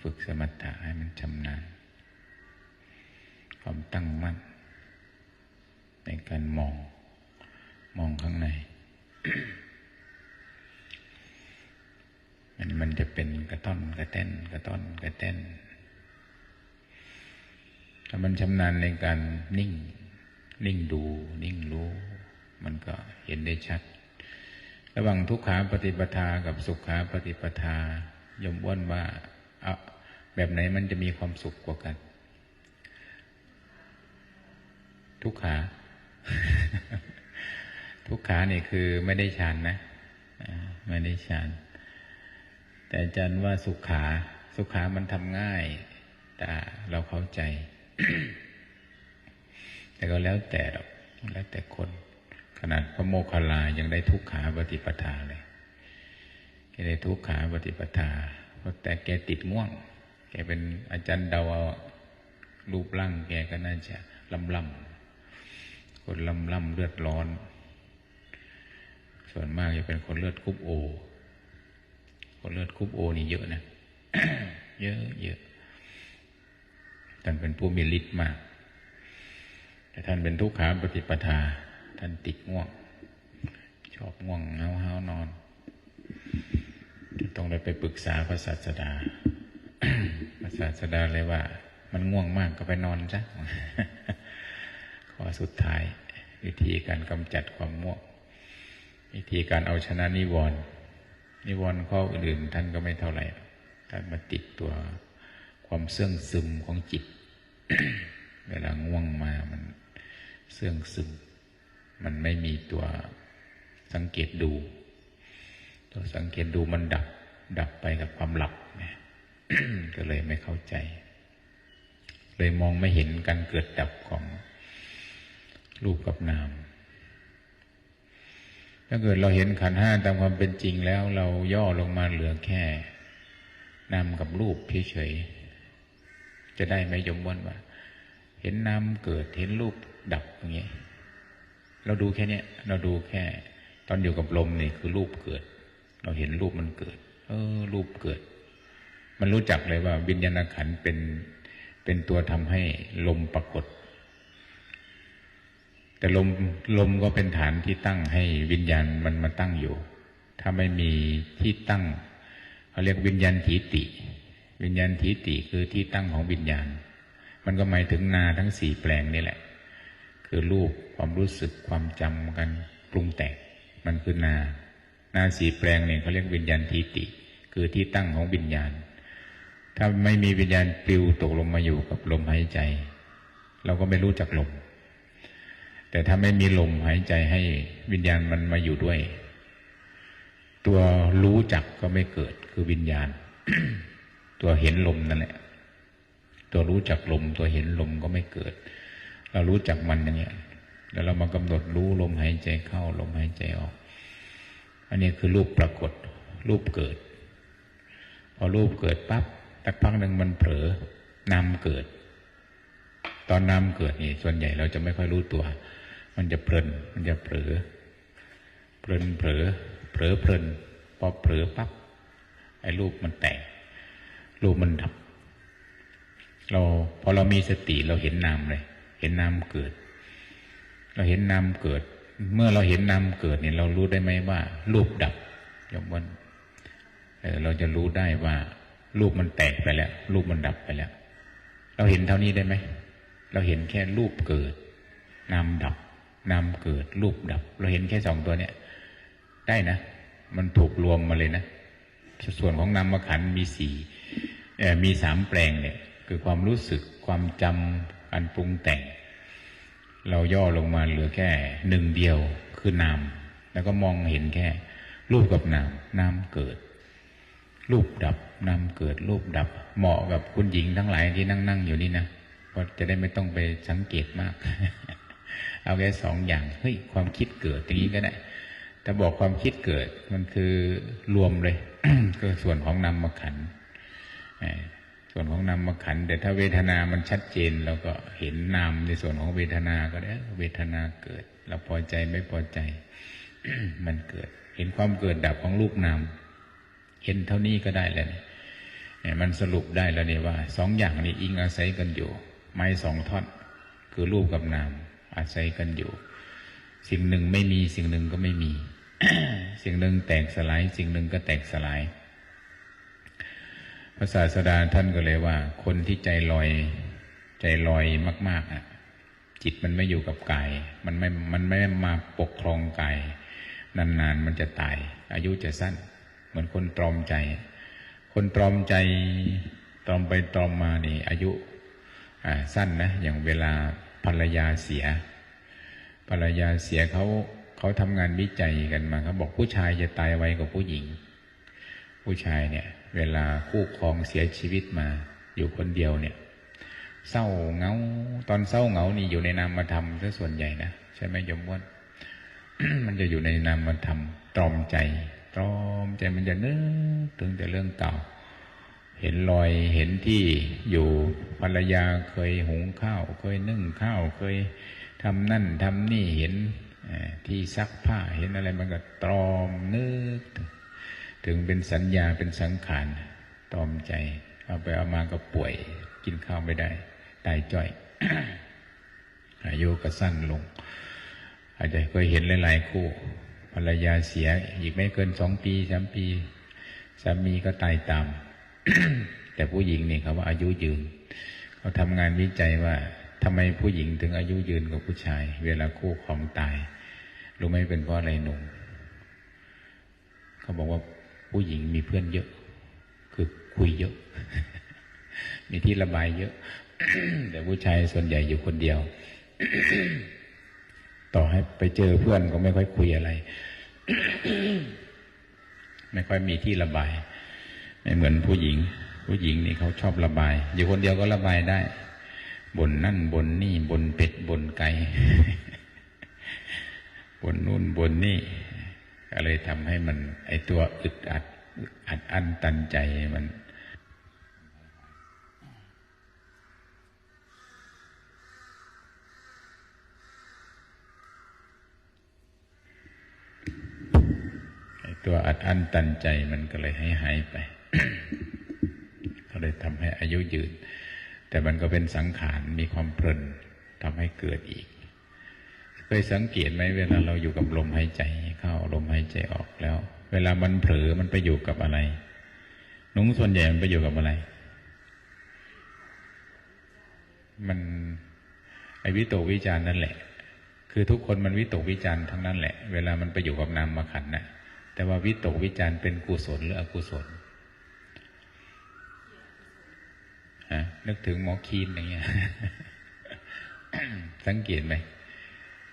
ฝึกสมถะให้มันชำนาญ ความตั้งมั่นในการมอง มองข้างใน มันมันจะเป็นกระต้อนกระแต้น กระต้อนกระแต้น ถ้ามันชำนาญในการนิ่ง นิ่งดู นิ่งรู้ มันก็เห็นได้ชัด ระหว่างทุกขาปฏิปทากับสุขาปฏิปทายมว่นว่า แบบไหนมันจะมีความสุขกว่ากัน ทุกขา ทุกขาเนี่ยคือไม่ได้ฌานนะไม่ได้ฌานแต่อาจารย์ว่าสุขขา สุขขามันทำง่าย แต่เราเข้าใจ แต่ก็แล้วแต่หรอกแล้วแต่คน ขนาดพระโมคคัลลายังได้ทุกขาปฏิปทาเลยแกได้ทุกขาปฏิปทา แต่แกติดง่วง แกเป็นอาจารย์เดารูปร่างแกก็น่าจะลำลำคนลำลำเลือดร้อน ส่วนมากจะเป็นคนเลือดคุบโอ คนเลือดคุบโอนี่เยอะนะเยอะเยอะท่านเป็นผู้มีฤทธิ์มาก แต่ท่านเป็นทุกขาปฏิปทา ท่านติดง่วง ชอบง่วงเฮาเฮานอน ต้องได้ไปปรึกษาพระศาสดา พระศาสดาเลยว่า มันง่วงมากก็ไปนอนซะข้อสุดท้าย วิธีการกำจัดความง่วง วิธีการเอาชนะนิวรณ์นิวรณ์ข้ออื่นท่านก็ไม่เท่าไหร่ท่านมาติดตัวความเสื่องซึมของจิต เวลาง่วงมามันเสื่องซึม มันไม่มีตัวสังเกตดู ตัวสังเกตดูมันดับ ดับไปกับความหลับนี่ยก็เลยไม่เข้าใจ เลยมองไม่เห็นการเกิดดับของรูปกับนาม ถ้าเกิดเราเห็นขันห้าตามความเป็นจริงแล้ว เราย่อลงมาเหลือแค่นามกับรูปเฉยๆจะได้ไหมยมวนว่า เห็นนามเกิดเห็นรูปดับอย่างเงี้ยเราดูแค่เนี้ยเราดูแค่ ตอนอยู่กับลมนี่คือรูปเกิด เราเห็นรูปมันเกิด เออ รูปเกิด มันรู้จักเลยว่าวิญญาณขันเป็นเป็นตัวทำให้ลมปรากฏ แต่ลมลมก็เป็นฐานที่ตั้งให้วิญญาณมันมาตั้งอยู่ ถ้าไม่มีที่ตั้งเขาเรียกวิญญาณถีติ วิญญาณถีติคือที่ตั้งของวิญญาณ มันก็หมายถึงนาทั้งสี่แปลงนี่แหละ คือรูปความรู้สึกความจำกันปรุงแต่งมันคือนา นาสีแปลงเนี่ยเขาเรียกวิญญาณทีติ คือที่ตั้งของวิญญาณ ถ้าไม่มีวิญญาณปลิวตกลงมาอยู่กับลมหายใจ เราก็ไม่รู้จักลม แต่ถ้าไม่มีลมหายใจให้วิญญาณมันมาอยู่ด้วย ตัวรู้จักก็ไม่เกิดคือวิญญาณ ตัวเห็นลมนั่นแหละ ตัวรู้จักลม ตัวเห็นลมก็ไม่เกิด เรารู้จักมันอย่างเงี้ยแล้วเรามากำหนดรู้ลมหายใจเข้าลมหายใจออก อันนี้คือรูปปรากฏ รูปเกิด พอรูปเกิดปั๊บสักพักหนึ่งมันเผลอนามเกิด ตอนนามเกิดนี่ส่วนใหญ่เราจะไม่ค่อยรู้ตัว มันจะเพลิน มันจะเผลอเพลินเผลอเผลอเพลินพอเผลอปั๊บไอ้รูปมันแตก รูปมันดับ เราพอเรามีสติเราเห็นนามเลย เห็นนามเกิด เราเห็นนามเกิด เมื่อเราเห็นนามเกิดเนี่ยเรารู้ได้ไหมว่า รูปดับยมวันเออเราจะรู้ได้ว่า รูปมันแตกไปแล้ว รูปมันดับไปแล้ว เราเห็นเท่านี้ได้ไหมเราเห็นแค่รูปเกิดนามดับนามเกิด รูปดับ เราเห็นแค่สองตัวเนี่ย ได้นะ มันถูกรวมมาเลยนะส่วนของนามขันมีสี่มีสามแปลงเนี่ย คือความรู้สึกความจำการปรุงแต่ง เราย่อลงมาเหลือแค่หนึ่งเดียวคือนาม แล้วก็มองเห็นแค่ รูปกับนามนามเกิด รูปดับนามเกิด รูปดับ เหมาะกับคุณหญิงทั้งหลายที่นั่งนั่งอยู่นี่นะเพราะจะได้ไม่ต้องไปสังเกตมาก เอาแค่สองอย่างเฮ้ยความคิดเกิดอย่างนี้ก็ได้ถ้าบอกความคิดเกิดมันคือรวมเลยก็ส่วนของนามขัน ส่วนของนามขันแต่ถ้าเวทนามันชัดเจนเราก็เห็นนามในส่วนของเวทนาก็ได้เวทนาเกิด เราพอใจไม่พอใจ มันเกิด เห็นความเกิดดับของรูปนามเห็นเท่านี้ก็ได้แล้วเนี่ยมันสรุปได้แล้วเนี่ยว่าสองอย่างนี้อิงอาศัยกันอยู่ ไม้สองท่อนคือรูปกับนามอาศัยกันอยู่ สิ่งหนึ่งไม่มีสิ่งหนึ่งก็ไม่มี สิ่งหนึ่งแตกสลาย สิ่งหนึ่งก็แตกสลาย พระศาสดาท่านก็เลยว่า คนที่ใจลอย ใจลอยมาก ๆอะ จิตมันไม่อยู่กับกาย มันไม่ มันไม่มาปกครองกาย นานๆมันจะตาย อายุจะสั้น เหมือนคนตรอมใจ คนตรอมใจตรอมไปตรอมมานี่ อายุสั้นนะอย่างเวลาภรรยาเสีย ภรรยาเสียเขาเขาทำงานวิจัยกันมาเขาบอกผู้ชายจะตายไวกว่าผู้หญิง ผู้ชายเนี่ย เวลาคู่ครองเสียชีวิตมา อยู่คนเดียวเนี่ย เศร้าเงา ตอนเศร้าเหงานี่อยู่ในนามธรรมซะส่วนใหญ่นะใช่ไหมยมว่นมันจะอยู่ในนามธรรมตรอมใจ ตรอมใจมันจะนึกถึงแต่เรื่องเก่า เห็นรอยเห็นที่อยู่ภรรยาเคยหุงข้าว เคยนึ่งข้าวเคยทำนั่นทำนี่เห็นที่ซักผ้าเห็นอะไรมันก็ตรอมนึก ถึงเป็นสัญญาเป็นสังขารตอมใจ เอาไปเอามาก็ป่วย กินข้าวไม่ได้ ตายจ่อย อายุก็สั้นลง อาจจะเคยเห็นหลายๆคู่ภรรยาเสียอีกไม่เกินสองปีสามปีสามีก็ตายตาม แต่ผู้หญิงนี่เขาว่าอายุยืน เขาทำงานวิจัยว่าทำไมผู้หญิงถึงอายุยืนกว่าผู้ชาย เวลาคู่ของตายรู้ไหมเป็นเพราะอะไรหนุ่มเขาบอกว่า ผู้หญิงมีเพื่อนเยอะ คือคุยเยอะ มีที่ระบายเยอะ แต่ผู้ชายส่วนใหญ่อยู่คนเดียว ต่อให้ไปเจอเพื่อนก็ไม่ค่อยคุยอะไร ไม่ค่อยมีที่ระบาย ไม่เหมือนผู้หญิง ผู้หญิงนี่เขาชอบระบาย อยู่คนเดียวก็ระบายได้บนนั่นบนนี่บนเป็ดบนไก่บนนู่นบนนี่ ก็เลยทำให้มัน ไอตัวอึดอัดอัดอั้นตันใจมัน ไอตัวอัดอั้นตันใจมันก็เลยให้หายไป ก็เลยทำให้อายุยืน แต่มันก็เป็นสังขารมีความเพลินทำให้เกิดอีก เคยสังเกตไหมเวลาเราอยู่กับลมหายใจเข้าลมหายใจออกแล้ว เวลามันเผลอมันไปอยู่กับอะไรนุ้งส่วนใหญ่มันไปอยู่กับอะไร มันไอวิโตวิจารนั่นแหละ คือทุกคนมันวิตกวิจารทั้งนั้นแหละ เวลามันไปอยู่กับนามมาขันนะแต่ว่าวิตกวิจารเป็นกุศลหรืออกุศลฮะนึกถึงหมอคีนอย่างเงี้ย สังเกตไหม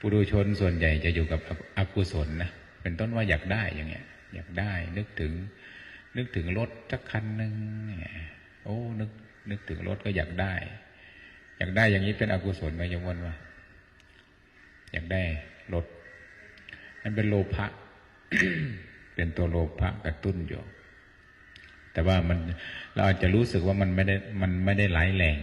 ปุถุชนส่วนใหญ่จะอยู่กับอกุศลนะเป็นต้นว่าอยากได้อย่างเงี้ย อยากได้นึกถึง นึกถึงรถสักคันหนึ่งโอ้นึกนึกถึงรถก็อยากได้ อยากได้อย่างนี้เป็นอกุศลไหมยมวันว่าอยากได้รถมันเป็นโลภะเป็นตัวโลภะกระตุ้นอยู่ แต่ว่ามันเราอาจจะรู้สึกว่ามันไม่ได้มันไม่ได้ร้ายแรง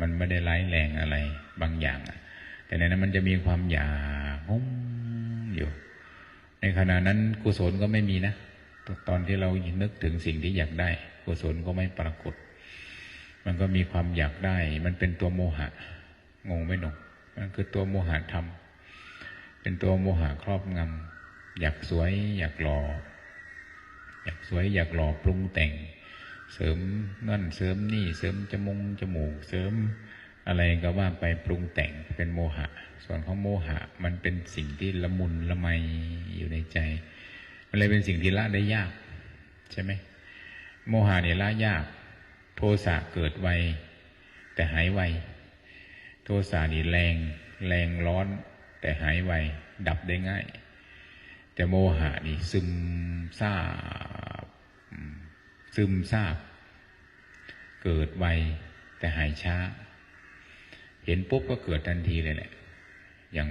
มันไม่ได้ร้ายแรงอะไรบางอย่างอะ แต่ในนั้นมันจะมีความอยากงมอยู่ ในขณะนั้นกุศลก็ไม่มีนะตอนที่เรานึกถึงสิ่งที่อยากได้ กุศลก็ไม่ปรากฏ มันก็มีความอยากได้ มันเป็นตัวโมหะ งงไหมหนกมันคือตัวโมหะธรรม เป็นตัวโมหะครอบงำอยากสวย อยากหล่ออยากสวยอยากหล่อปรุงแต่ง เสริมนั่นเสริมนี่เสริมจมูกจมูก เสริม อะไรก็ว่าไปปรุงแต่งเป็นโมหะ ส่วนของโมหะ มันเป็นสิ่งที่ละมุนละไมอยู่ในใจมันเลยเป็นสิ่งที่ละได้ยากใช่ไหมโมหะเนี่ยละยาก โทสะเกิดไว แต่หายไว โทสะนี่แรง แรงร้อน แต่หายไว ดับได้ง่าย แต่โมหะนี่ซึมซาบซึมซาบ เกิดไว แต่หายช้า เห็นปุ๊บก็เกิดทันทีเลยแหละอย่าง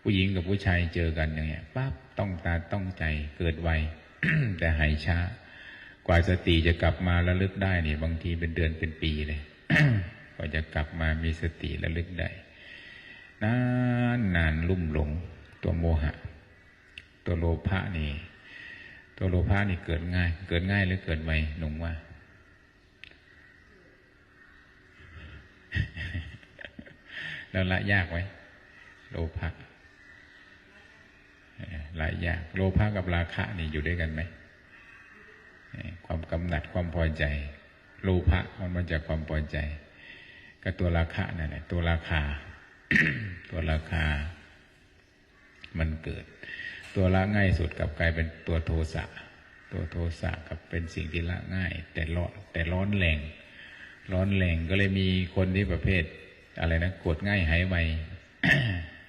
ผู้หญิงกับผู้ชายเจอกันอย่างเงี้ยปั๊บต้องตาต้องใจเกิดไวแต่หายช้า กว่าสติจะกลับมาระลึกได้เนี่ยบางทีเป็นเดือนเป็นปีเลยกว่าจะกลับมามีสติระลึกได้นานนานลุ่มหลง ตัวโมหะ ตัวโลภะนี่ ตัวโลภะนี่เกิดง่าย เกิดง่ายหรือเกิดไวหนุ่มว่า แล้วละยากไหมโลภะละยาก โลภะกับราคะนี่อยู่ด้วยกันไหมความกำหนัดความพอใจ โลภะมันมาจากความพอใจก็ตัวราคะนั่นแหละตัวราคา ตัวราคา มันเกิด ตัวละง่ายสุดกับกลายเป็นตัวโทสะตัวโทสะกับเป็นสิ่งที่ละง่าย แต่ร้อนแต่ร้อนแรง ร้อนแรงก็เลยมีคนที่ประเภท อะไรนะโกรธง่ายหายไว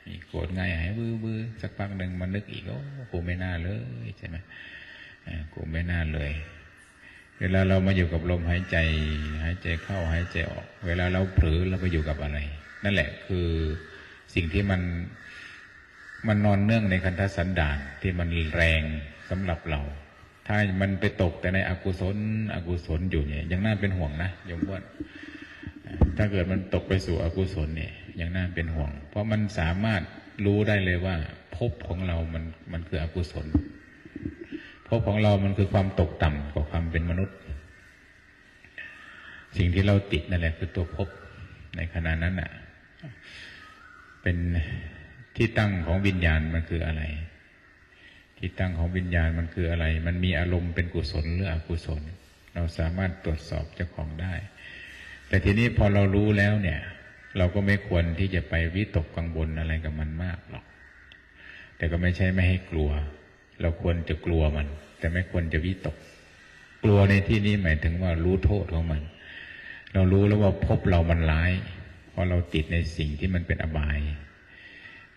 มีโกรธง่ายหายบื้อบื้อสักพักหนึ่งมันนึกอีกโอ้กูไม่น่าเลยใช่ไหมกูไม่น่าเลยเวลาเรามาอยู่กับลมหายใจ หายใจเข้าหายใจออก เวลาเราเผลอเราไปอยู่กับอะไร นั่นแหละคือสิ่งที่มันมันนอนเนื่องในคันธสันดานที่มันแรงสำหรับเรา ถ้ามันไปตกแต่ในอกุศล อกุศลอยู่เนี่ยยังน่าเป็นห่วงนะยมบ้ว ถ้าเกิดมันตกไปสู่อกุศลเนี่ยยังน่าเป็นห่วง เพราะมันสามารถรู้ได้เลยว่าภพของเรามันมันคืออกุศลภพของเรามันคือความตกต่ำกว่าความเป็นมนุษย์ สิ่งที่เราติดนั่นแหละคือตัวภพในขณะนั้นอะ เป็นที่ตั้งของวิญญาณมันคืออะไร ที่ตั้งของวิญญาณมันคืออะไร มันมีอารมณ์เป็นกุศลหรืออกุศล เราสามารถตรวจสอบเจ้าของได้ แต่ทีนี้พอเรารู้แล้วเนี่ย เราก็ไม่ควรที่จะไปวิตกกังวลอะไรกับมันมากหรอก แต่ก็ไม่ใช่ไม่ให้กลัว เราควรจะกลัวมัน แต่ไม่ควรจะวิตก กลัวในที่นี้หมายถึงว่ารู้โทษของมัน เรารู้แล้วว่าพบเรามันร้ายเพราะเราติดในสิ่งที่มันเป็นอบาย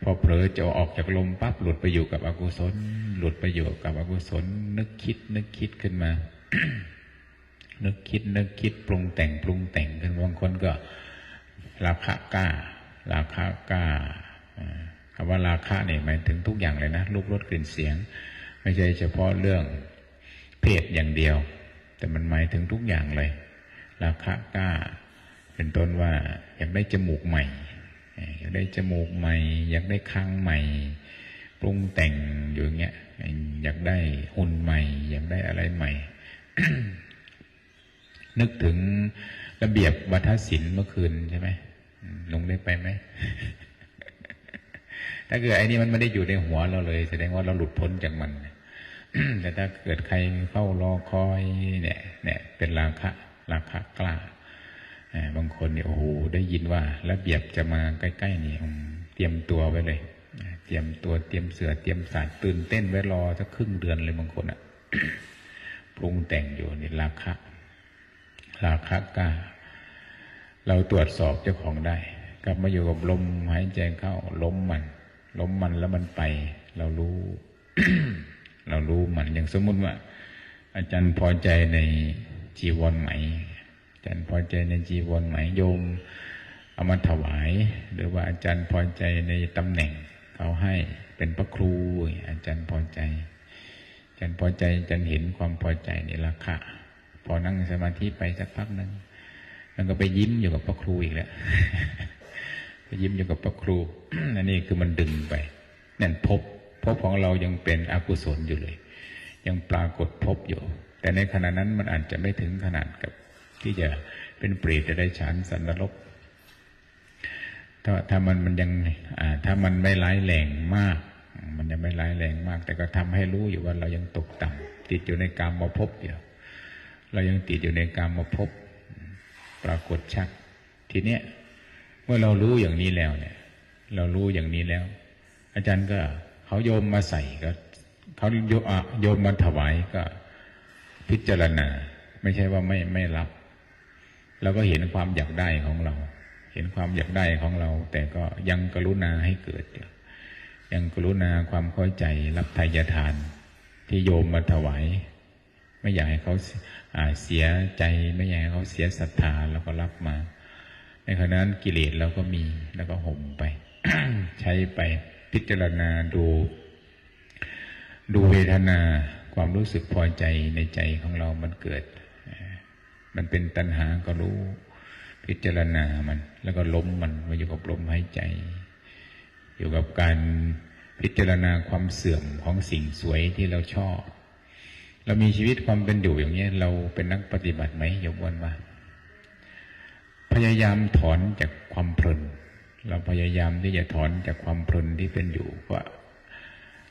พอเผลอจะออกจากลมปั๊บหลุดไปอยู่กับอกุศล หลุดไปอยู่กับอกุศล นึกคิด นึกคิดขึ้นมา นึกคิด นึกคิดปรุงแต่งปรุงแต่งขึ้นบางคนก็ราคะกล้า ราคะกล้าคำว่าราคะเนี่ยหมายถึงทุกอย่างเลยนะรูปรสกลิ่นเสียง ไม่ใช่เฉพาะเรื่องเพศอย่างเดียว แต่มันหมายถึงทุกอย่างเลย ราคะกล้า เป็นต้นว่าอยากได้จมูกใหม่ อยากได้จมูกใหม่ อยากได้คางใหม่ ปรุงแต่งอยู่เงี้ยอยากได้หุ่นใหม่ อยากได้อะไรใหม่ นึกถึงระเบียบวัฒนศิลป์เมื่อคืนใช่ไหมลงได้ไปไหม ถ้าเกิดไอ้นี่มันไม่ได้อยู่ในหัวเราเลย แสดงว่าเราหลุดพ้นจากมัน แต่ถ้าเกิดใครเฝ้ารอคอย เนี่ย เนี่ย เป็นราคะ ราคะกล้าบางคนเนี่ยโอ้โหได้ยินว่า ระเบียบจะมาใกล้ๆนี่เตรียมตัวไว้เลย เตรียมตัวเตรียมเสือเตรียมสายตื่นเต้นไว้รอสักครึ่งเดือนเลยบางคนอะ ปรุงแต่งอยู่นี่ราคะ ราคะกาเราตรวจสอบเจ้าของได้ กลับมาอยู่กับลมหายใจเข้าล้มมันล้มมันแล้วมันไป เรารู้ เรารู้มันอย่างสมมุติว่า อาจารย์พอใจในจีวรไหม อาจารย์พอใจในจีวรไหมโยมเอามาถวาย หรือว่าอาจารย์พอใจในตำแหน่งเขาให้เป็นพระครูอาจารย์พอใจอาจารย์พอใจอาจารย์เห็นความพอใจในราคา พอนั่งสมาธิไปสักพักหนึ่งมันก็ไปยิ้มอยู่กับพระครูอีกแล้วไปยิ้มอยู่กับพระครูนั่นนี่คือมันดึงไปนั่นพบพบของเรายังเป็นอกุศลอยู่เลย ยังปรากฏพบอยู่ แต่ในขณะนั้นมันอาจจะไม่ถึงขนาดกับ ที่จะเป็นเปรตจะได้ฉันสันนรกถ้าถ้ามันมันยังถ้ามันไม่ร้ายแรงมาก มันยังไม่ร้ายแรงมาก แต่ก็ทำให้รู้อยู่ว่าเรายังตกต่ำติดอยู่ในกรรมมาพบอยู่ เรายังติดอยู่ในกรรมมาพบปรากฏชัดทีเนี้ยเมื่อเรารู้อย่างนี้แล้วเนี่ย เรารู้อย่างนี้แล้ว อาจารย์ก็เขาโยมมาใส่ก็เขาโยมมาถวายก็พิจารณา ไม่ใช่ว่าไม่ไม่รับเราก็เห็นความอยากได้ของเรา เห็นความอยากได้ของเรา แต่ก็ยังกรุณาให้เกิดยังกรุณาความเข้าใจรับทายทาน ที่โยมมาถวาย ไม่อยากให้เขา เสียใจไม่อยากให้เขาเสียศรัทธาเราก็รับมา ในขณะนั้นกิเลสเราก็มีแล้วก็ห่มไป ใช้ไปพิจารณาดู ดูเวทนาความรู้สึกพอใจในใจของเรามันเกิด มันเป็นตัณหาก็รู้ พิจารณามัน แล้วก็ล้มมันมาอยู่กับลมหายใจ อยู่กับการพิจารณาความเสื่อมของสิ่งสวยที่เราชอบ เรามีชีวิตความเป็นอยู่อย่างนี้เราเป็นนักปฏิบัติไหมยกวันว่าพยายามถอนจากความเพลิน เราพยายามที่จะถอนจากความเพลินที่เป็นอยู่ว่า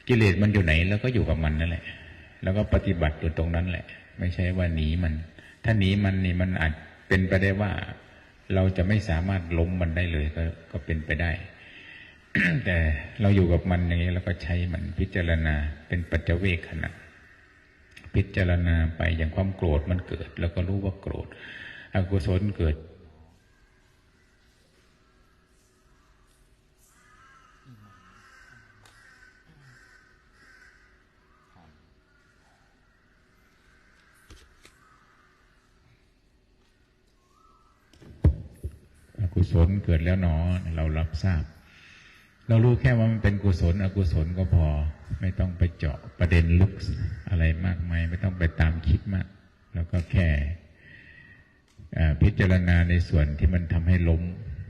กิเลสมันอยู่ไหนแล้วก็อยู่กับมันนั่นแหละ แล้วก็ปฏิบัติอยู่ตรงนั้นแหละ ไม่ใช่ว่าหนีมัน ถ้าหนีมันนี่มันอาจเป็นไปได้ว่า เราจะไม่สามารถล้มมันได้เลยก็ก็เป็นไปได้ แต่เราอยู่กับมันอย่างนี้แล้วก็ใช้มันพิจารณาเป็นปัจเจเวกขณะ พิจารณาไปอย่างความโกรธมันเกิด แล้วก็รู้ว่าโกรธ อกุศลเกิดอกุศลเกิดแล้วหนอเรารับทราบ เรารู้แค่ว่ามันเป็นกุศลอกุศลก็พอ ไม่ต้องไปเจาะประเด็นลึกอะไรมากมาย ไม่ต้องไปตามคิดมาก แล้วก็แค่พิจารณาในส่วนที่มันทำให้ล้ม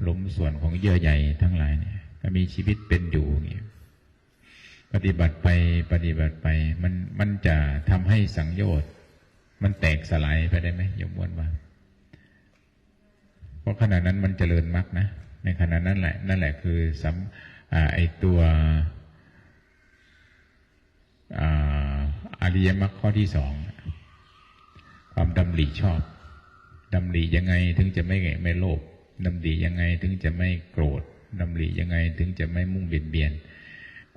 ล้มส่วนของเยื่อใยทั้งหลายเนี่ยก็มีชีวิตเป็นอยู่อย่างนี้ปฏิบัติไปปฏิบัติไป มันมันจะทำให้สังโยชน์ มันแตกสลายไปได้ไหมยมวนว่าเพราะขณะนั้นมันเจริญมรรคนะ ในขณะนั้นแหละ นั่นแหละคือสัม ไอตัวอริยมรรคข้อที่สองความดำริชอบดำริยังไงถึงจะไม่ไม่โลภดำริยังไงถึงจะไม่โกรธดำริยังไงถึงจะไม่มุ่งเบียดเบียน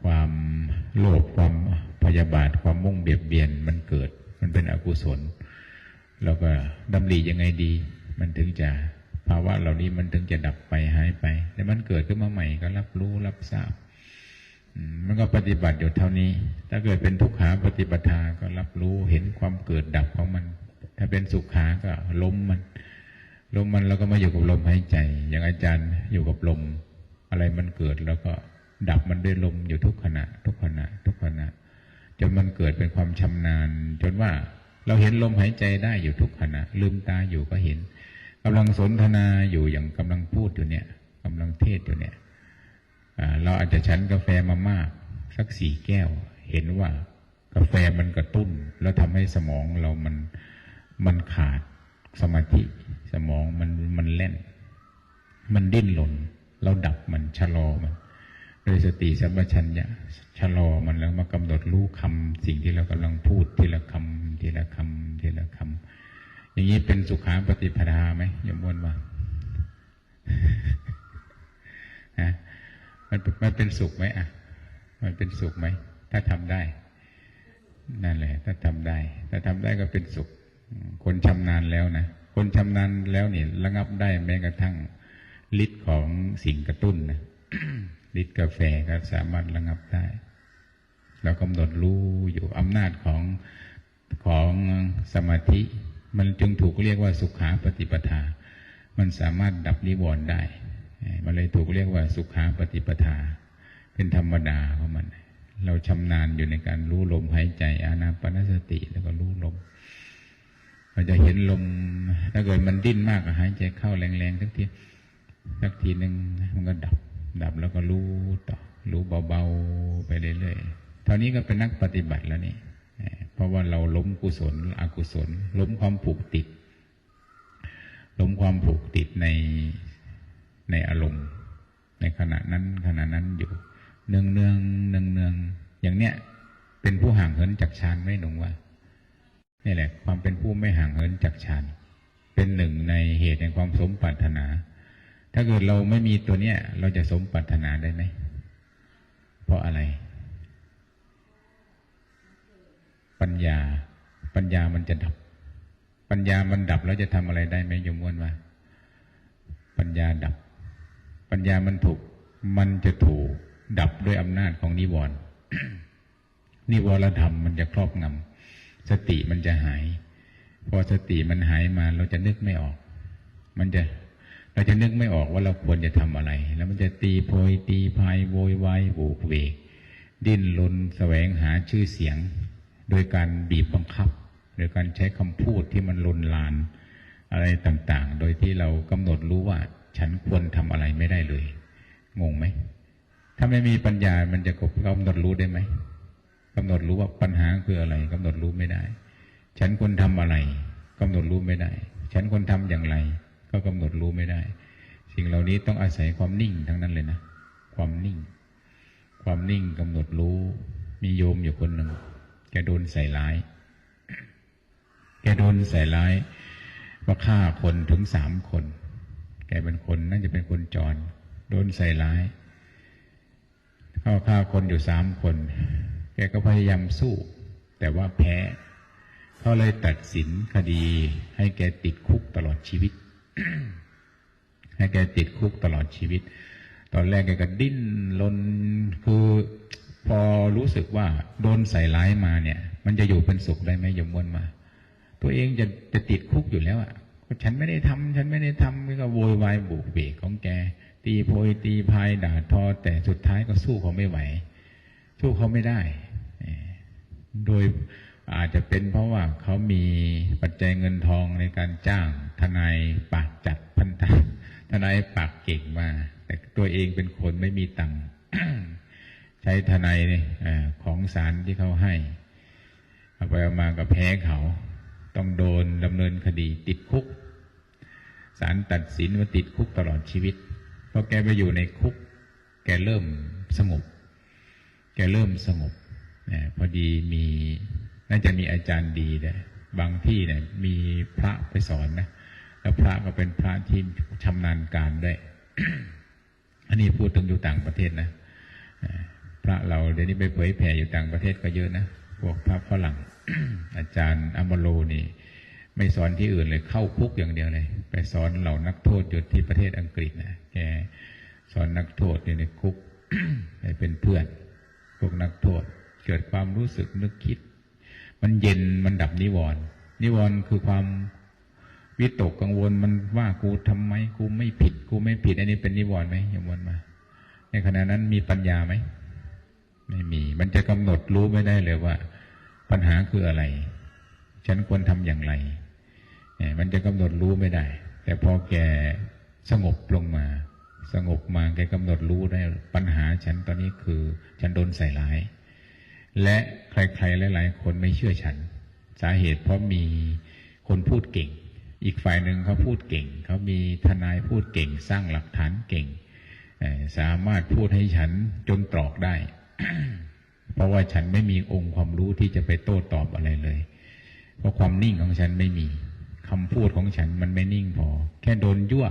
ความโลภความพยาบาทความมุ่งเบียดเบียนมันเกิด มันเป็นอกุศล แล้วก็ดำริยังไงดี มันถึงจะ ภาวะเหล่านี้มันถึงจะดับไปหายไป แต่มันเกิดขึ้นมาใหม่ก็รับรู้รับทราบมันก็ปฏิบัติอยู่เท่านี้ ถ้าเกิดเป็นทุกขาปฏิปทาก็รับรู้เห็นความเกิดดับของมัน ถ้าเป็นสุขาก็ล้มมันล้มมันแล้วก็มาอยู่กับลมหายใจ อย่างอาจารย์อยู่กับลม อะไรมันเกิดแล้วก็ดับมันด้วยลมอยู่ทุกขณะ ทุกขณะ ทุกขณะ จนมันเกิดเป็นความชำนาญ จนว่าเราเห็นลมหายใจได้อยู่ทุกขณะ ลืมตาอยู่ก็เห็น กำลังสนทนาอยู่อย่างกำลังพูดอยู่เนี่ยกำลังเทศอยู่เนี่ยเราอาจจะฉันกาแฟมามาก สักสี่แก้ว เห็นว่ากาแฟมันกระตุ้น แล้วทำให้สมองเรามันมันขาดสมาธิ สมองมันมันเล่น มันดิ้นหล่นเราดับมันชะลอมันโดยสติสัมปชัญญะชะลอมันแล้วมากำหนดรู้คำสิ่งที่เรากำลังพูดทีละคำทีละคำทีละคำ อย่างนี้เป็นสุขาปฏิปทาไหมยมวนว่าฮะมันมันเป็นสุขไหมอะ มันเป็นสุขไหม ถ้าทำได้ นั่นแหละ ถ้าทำได้ ถ้าทำได้ก็เป็นสุข คนชำนาญแล้วนะ คนชำนาญแล้วนี่ระงับได้แม้กระทั่งฤทธิ์ของสิ่งกระตุ้นนะฤทธิ์กาแฟก็สามารถระงับได้ เรากำหนดรู้อยู่อำนาจของของสมาธิ มันจึงถูกเรียกว่าสุขาปฏิปทา มันสามารถดับนิวรณ์ได้ มันเลยถูกเรียกว่าสุขาปฏิปทา เป็นธรรมดาของมัน เราชำนาญอยู่ในการรู้ลมหายใจอานาปนสติแล้วก็รู้ลมเราจะเห็นลม ถ้าเกิดมันดิ้นมากก็หายใจเข้าแรงๆสักทีสักทีหนึ่งมันก็ดับ ดับแล้วก็รู้ต่อ รู้เบาๆไปเรื่อยๆเท่านี้ก็เป็นนักปฏิบัติแล้วนี่ ราะว่าเราล้มกุศล อกุศล ล้มความผูกติด ล้มความผูกติดในในอารมณ์ ในขณะนั้นขณะนั้นอยู่เนืองเนืองเนืองเนืองอย่างเนี้ยเป็นผู้ห่างเหินจากฌานไม่หนุ่งว่านี่แหละ ความเป็นผู้ไม่ห่างเหินจากฌานเป็นหนึ่งในเหตุแห่งความสมปรารถนา ถ้าเกิดเราไม่มีตัวเนี้ย เราจะสมปรารถนาได้ไหมเพราะอะไร ปัญญา ปัญญามันจะดับ ปัญญามันดับแล้วจะทำอะไรได้ไหมยมวนว่าปัญญาดับ ปัญญามันถูก มันจะถูกดับด้วยอำนาจของนิวรณ์นิวรธรรมมันจะครอบงำสติมันจะหาย พอสติมันหายมาเราจะนึกไม่ออก มันจะเราจะนึกไม่ออกว่าเราควรจะทำอะไร แล้วมันจะตีโพยตีพายโวยวายโวกเวก ดิ้นรนแสวงหาชื่อเสียง โดยการบีบบังคับโดยการใช้คำพูดที่มันลนลานอะไรต่าง ๆ โดยที่เรากำหนดรู้ว่าฉันควรทำอะไรไม่ได้เลย งงไหม ถ้าไม่มีปัญญา มันจะกำหนดรู้ได้ไหมกำหนดรู้ว่าปัญหาคืออะไรกำหนดรู้ไม่ได้ ฉันควรทำอะไรกำหนดรู้ไม่ได้ ฉันควรทำอย่างไร ก็กำหนดรู้ไม่ได้ สิ่งเหล่านี้ต้องอาศัยความนิ่งทั้งนั้นเลยนะ ความนิ่ง ความนิ่งกำหนดรู้ มีโยมอยู่คนหนึ่ง แกโดนใส่ร้าย แกโดนใส่ร้าย ว่าฆ่าคนถึงสามคน แกเป็นคนน่าจะเป็นคนจร โดนใส่ร้ายเข้าฆ่าคนอยู่สามคน แกก็พยายามสู้ แต่ว่าแพ้ เขาเลยตัดสินคดี ให้แกติดคุกตลอดชีวิต ให้แกติดคุกตลอดชีวิต ตอนแรกแกก็ดิ้นรนคือ พอรู้สึกว่าโดนใส่ร้ายมาเนี่ย มันจะอยู่เป็นสุขได้ไหมยมวนมา ตัวเองจะจะติดคุกอยู่แล้วอะฉันไม่ได้ทำฉันไม่ได้ทำก็โวยวายบุกเบกของแก ตีโพยตีพายด่าทอ แต่สุดท้ายก็สู้เขาไม่ไหว สู้เขาไม่ได้ โดยอาจจะเป็นเพราะว่าเขามีปัจจัยเงินทองในการจ้างทนายปากจัดพันธะทนายปากเก่งมา แต่ตัวเองเป็นคนไม่มีตังค์ ใช้ทนายเนี่ยของศาลที่เขาให้เอาไปเอามาก็แพ้เขา ต้องโดนดำเนินคดีติดคุกศาลตัดสินว่าติดคุกตลอดชีวิตพอแกไปอยู่ในคุก แกเริ่มสงบแกเริ่มสงบพอดีมีน่าจะมีอาจารย์ดีเลยบางที่เนี่ยมีพระไปสอนนะแล้วพระก็เป็นพระที่ชำนาญการด้วย อันนี้พูดถึงอยู่ต่างประเทศนะ พระเราเดี๋ยวนี้ไปเผยแผ่อยู่ต่างประเทศก็เยอะนะพวกพระฝรั่งอาจารย์อมโลนี่ ไม่สอนที่อื่นเลยเข้าคุกอย่างเดียวเลย ไปสอนเหล่านักโทษอยู่ที่ประเทศอังกฤษนะแกสอนนักโทษอยู่ในคุกให้เป็นเพื่อน พวกนักโทษ เกิดความรู้สึกนึกคิด มันเย็นมันดับนิวรณ์นิวรณ์คือความวิตกกังวลมันว่ากูทำไมกูไม่ผิด กูไม่ผิด อันนี้เป็นนิวรณ์ไหมยมวนมา ในขณะนั้นมีปัญญาไหม ไม่มี มันจะกำหนดรู้ไม่ได้เลยว่า ปัญหาคืออะไร ฉันควรทำอย่างไรเนี่ยมันจะกำหนดรู้ไม่ได้ แต่พอแกสงบลงมา สงบมาแกกำหนดรู้ได้ปัญหาฉันตอนนี้คือ ฉันโดนใส่ร้าย และใครๆหลาย ๆ คนไม่เชื่อฉัน สาเหตุเพราะมีคนพูดเก่ง อีกฝ่ายหนึ่งเขาพูดเก่ง เขามีทนายพูดเก่ง สร้างหลักฐานเก่ง สามารถพูดให้ฉันจนตรอกได้ เพราะว่าฉันไม่มีองค์ความรู้ที่จะไปโต้ตอบอะไรเลย เพราะความนิ่งของฉันไม่มีคำพูดของฉันมันไม่นิ่งพอ แค่โดนยั่ว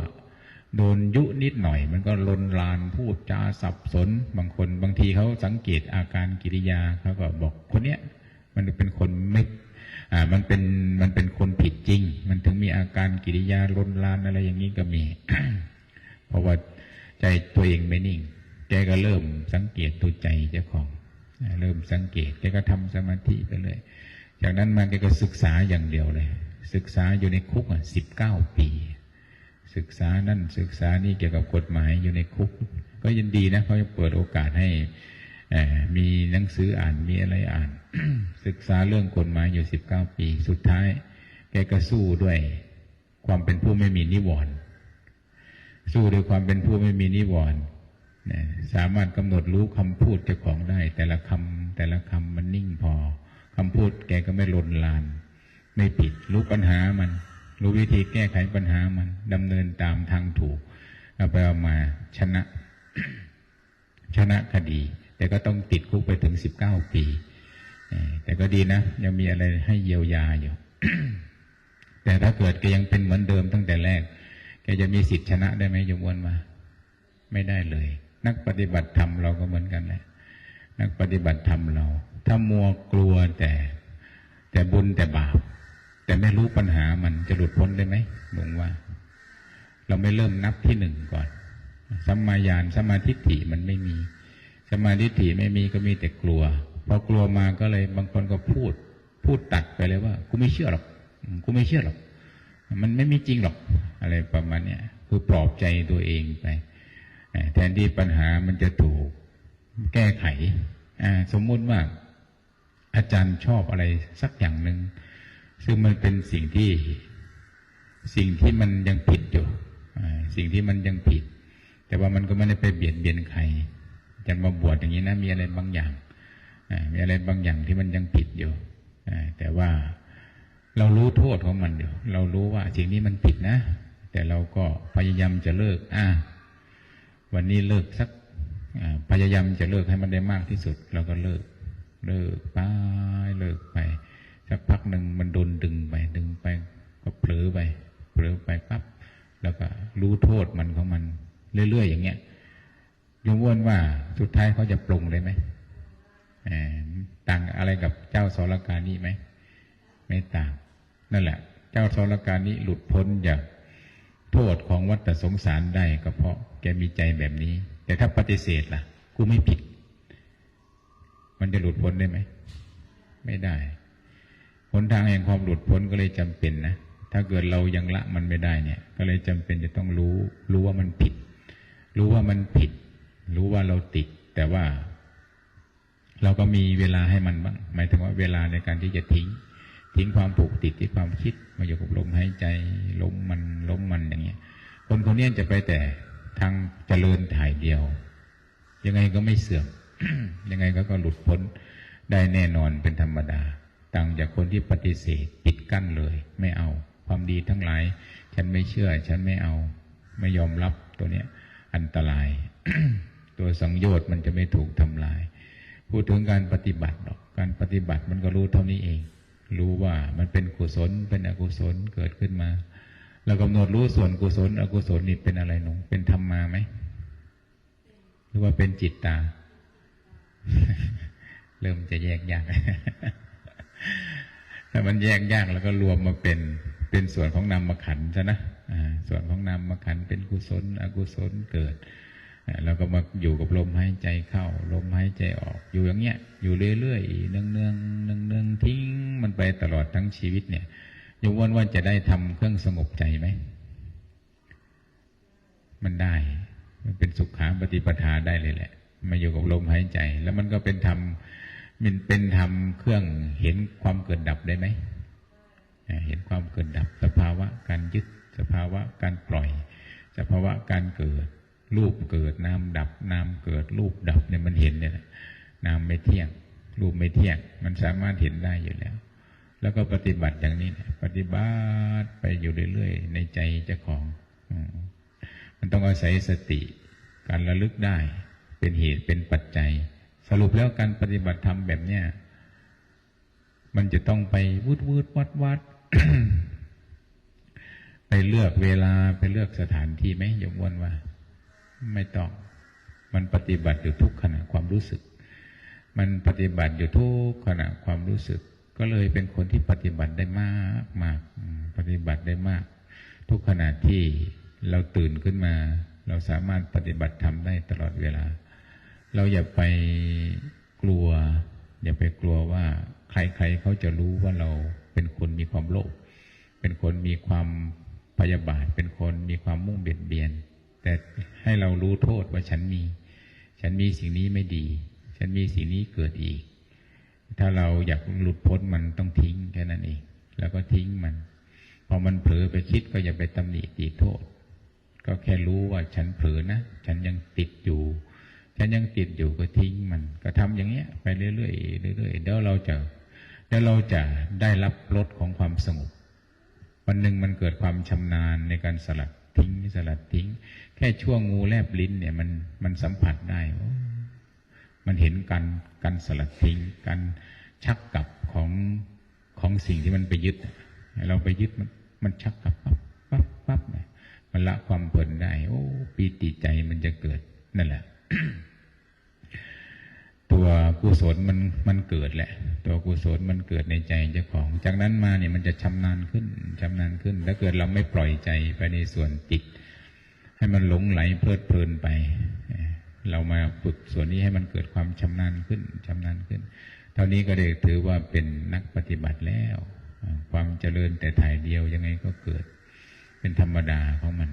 โดนยุนิดหน่อย มันก็ลนลานพูดจาสับสน บางคนบางทีเขาสังเกตอาการกิริยาเขาก็บอกคนเนี้ยมันเป็นคนไม่อ่ามันเป็นมันเป็นคนผิดจริง มันถึงมีอาการกิริยาลนลานอะไรอย่างนี้ก็มี เพราะว่าใจตัวเองไม่นิ่ง แกก็เริ่มสังเกตตัวใจเจ้าของ เริ่มสังเกตแกก็ทำสมาธิไปเลย จากนั้นมาแกก็ศึกษาอย่างเดียวเลย ศึกษาอยู่ในคุกอะสิบเก้าปี ศึกษานั่นศึกษานี่เกี่ยวกับกฎหมายอยู่ในคุก ก็ยินดีนะเขาจะเปิดโอกาสให้มีหนังสืออ่านมีอะไรอ่าน ศึกษาเรื่องกฎหมายอยู่สิบเก้าปี สุดท้าย แกก็สู้ด้วยความเป็นผู้ไม่มีนิวรณ์สู้ด้วยความเป็นผู้ไม่มีนิวรณ์ สามารถกำหนดรู้คำพูดเจ้าของได้ แต่ละคำแต่ละคำมันนิ่งพอคำพูดแกก็ไม่หล่นลาน ไม่ผิดรู้ปัญหามัน รู้วิธีแก้ไขปัญหามันดำเนินตามทางถูกเอาไปเอามาชนะ ชนะคดี แต่ก็ต้องติดคุกไปถึงสิบเก้าปี แต่ก็ดีนะ ยังมีอะไรให้เยียวยาอยู่ แต่ถ้าเกิดแกยังเป็นเหมือนเดิมตั้งแต่แรก แกจะมีสิทธิชนะได้ไหมยมวนมา ไม่ได้เลย นักปฏิบัติธรรมเราก็เหมือนกันแหละนักปฏิบัติธรรมเรา ถ้ามัวกลัวแต่ แต่บุญแต่บาป แต่ไม่รู้ปัญหามันจะหลุดพ้นได้ไหมหลวงว่า เราไม่เริ่มนับที่หนึ่งก่อนสัมมาญาณสัมมาทิฏฐิมันไม่มีสัมมาทิฏฐิไม่มีก็มีแต่กลัวพอกลัวมาก็เลยบางคนก็พูด พูดตัดไปเลยว่ากูไม่เชื่อหรอกกูไม่เชื่อหรอก มันไม่มีจริงหรอก อะไรประมาณเนี้ยคือปลอบใจตัวเองไป แทนที่ปัญหามันจะถูกแก้ไข สมมุติว่าอาจารย์ชอบอะไรสักอย่างหนึ่งซึ่งมันเป็นสิ่งที่สิ่งที่มันยังผิดอยู่สิ่งที่มันยังผิด แต่ว่ามันก็ไม่ได้ไปเบียดเบียนใครจะมาบวชอย่างนี้นะมีอะไรบางอย่างมีอะไรบางอย่างที่มันยังผิดอยู่แต่ว่าเรารู้โทษของมันอยู่เรารู้ว่าสิ่งนี้มันผิดนะ แต่เราก็พยายามจะเลิกอ่า วันนี้เลิกสักพยายามจะเลิกให้มันได้มากที่สุด เราก็เลิก เลิกไปเลิกไปสักพักหนึ่งมันโดนดึงไปดึงไป ก็เผลอไปเผลอไปปั๊บแล้วก็รู้โทษมันของมัน เรื่อยๆอย่างเงี้ยยมว่นว่าสุดท้ายเขาจะปรุงเลยไหมต่างอะไรกับเจ้าสรการนี้ไหมไม่ต่าง นั่นแหละ เจ้าสรการนี้หลุดพ้นจากโทษของวัฏสงสารได้ก็เพราะ แกมีใจแบบนี้ แต่ถ้าปฏิเสธล่ะ กูไม่ผิด มันจะหลุดพ้นได้ไหม ไม่ได้หนทางแห่งความหลุดพ้นก็เลยจำเป็นนะ ถ้าเกิดเรายังละมันไม่ได้เนี่ย ก็เลยจำเป็นจะต้องรู้ รู้ว่ามันผิด รู้ว่ามันผิด รู้ว่าเราติด แต่ว่า เราก็มีเวลาให้มันบ้าง หมายถึงว่าเวลาในการที่จะทิ้ง ทิ้งความผูกติดที่ความคิดมาอยู่กับลมหายใจล้มมันล้มมันอย่างเงี้ยคนคนนี้จะไปแต่ ทางเจริญถ่ายเดียว ยังไงก็ไม่เสื่อมยังไงก็ก็หลุดพ้นได้แน่นอนเป็นธรรมดา ต่างจากคนที่ปฏิเสธปิดกั้นเลย ไม่เอา ความดีทั้งหลาย ฉันไม่เชื่อ ฉันไม่เอา ไม่ยอมรับตัวเนี้ย อันตราย ตัวสังโยชน์มันจะไม่ถูกทำลาย พูดถึงการปฏิบัติหรอกการปฏิบัติมันก็รู้เท่านี้เอง รู้ว่ามันเป็นกุศลเป็นอกุศลเกิดขึ้นมา เรากำหนดรู้ส่วนกุศลอกุศลนี่เป็นอะไรหนูเป็นธรรมมาไหมหรือว่าเป็นจิตตา เริ่มจะแยกยากถ้ามันแยกยากแล้วก็รวมมาเป็นเป็นส่วนของนามขันใช่นะส่วนของนามขันเป็นกุศล อกุศลเกิดแล้วก็มาอยู่กับลมหายใจเข้า ลมหายใจออก อยู่อย่างเงี้ย อยู่เรื่อยๆเนืองเนืองเนืองเนืองทิ้งมันไปตลอดทั้งชีวิตเนี่ย ยมวันว่าจะได้ทำเครื่องสงบใจไหม มันได้ มันเป็นสุขาปฏิปทาได้เลยแหละ มาอยู่กับลมหายใจ แล้วมันก็เป็นธรรมมันเป็นธรรมเครื่องเห็นความเกิดดับได้ไหม เห็นความเกิดดับ สภาวะการยึด สภาวะการปล่อย สภาวะการเกิด รูปเกิด นามดับ นามเกิด รูปดับเนี่ยมันเห็นเนี่ยนามไม่เที่ยง รูปไม่เที่ยง มันสามารถเห็นได้อยู่แล้ว แล้วก็ปฏิบัติอย่างนี้ ปฏิบัติไปอยู่เรื่อยๆ ในใจเจ้าของ มันต้องอาศัยสติ การระลึกได้ เป็นเหตุเป็นปัจจัย สรุปแล้วการปฏิบัติธรรมแบบเนี้ยมันจะต้องไปวุดวุดวัดวัดไปเลือกเวลาไปเลือกสถานที่ไหมยมวนว่า ไม่ต้องมันปฏิบัติอยู่ทุกขณะความรู้สึก มันปฏิบัติอยู่ทุกขณะความรู้สึก ก็เลยเป็นคนที่ปฏิบัติได้มากมากปฏิบัติได้มาก ทุกขณะที่เราตื่นขึ้นมา เราสามารถปฏิบัติทำได้ตลอดเวลา เราอย่าไปกลัว อย่าไปกลัวว่าใครๆเขาจะรู้ว่าเราเป็นคนมีความโลภเป็นคนมีความพยาบาทเป็นคนมีความมุ่งเบียดเบียน แต่ให้เรารู้โทษว่าฉันมี ฉันมีสิ่งนี้ไม่ดี ฉันมีสิ่งนี้เกิดอีก ถ้าเราอยากหลุดพ้นมันต้องทิ้งแค่นั้นเอง แล้วก็ทิ้งมัน พอมันเผลอไปคิดก็อย่าไปตำหนิตีโทษ ก็แค่รู้ว่าฉันเผลอนะ ฉันยังติดอยู่ ฉันยังติดอยู่ก็ทิ้งมัน ก็ทำอย่างเงี้ย ไปเรื่อยๆเรื่อยๆเดี๋ยวเราจะเดี๋ยวเราจะได้รับรสของความสงบวันหนึ่งมันเกิดความชำนาญในการสลัดทิ้งสลัดทิ้ง แค่ช่วงงูแลบลิ้นเนี่ยมันมันสัมผัสได้ มันเห็นการการสลัดทิ้งการชักกลับของของสิ่งที่มันไปยึด เราไปยึดมันมันชักกลับปั๊บปั๊บปั๊บเนี่ยมันละความเพลินได้ โอ้ปีติใจมันจะเกิดนั่นแหละ ตัวกุศลมันมันเกิดแหละ ตัวกุศลมันเกิดในใจเจ้าของ จากนั้นมาเนี่ยมันจะชำนาญขึ้นชำนาญขึ้น ถ้าเกิดเราไม่ปล่อยใจไปในส่วนติดให้มันหลงไหลเพลิดเพลินไป เรามาฝึกส่วนนี้ให้มันเกิดความชำนาญขึ้นชำนาญขึ้น เท่านี้ก็ได้ถือว่าเป็นนักปฏิบัติแล้ว ความเจริญแต่ถ่ายเดียวยังไงก็เกิด เป็นธรรมดาของมัน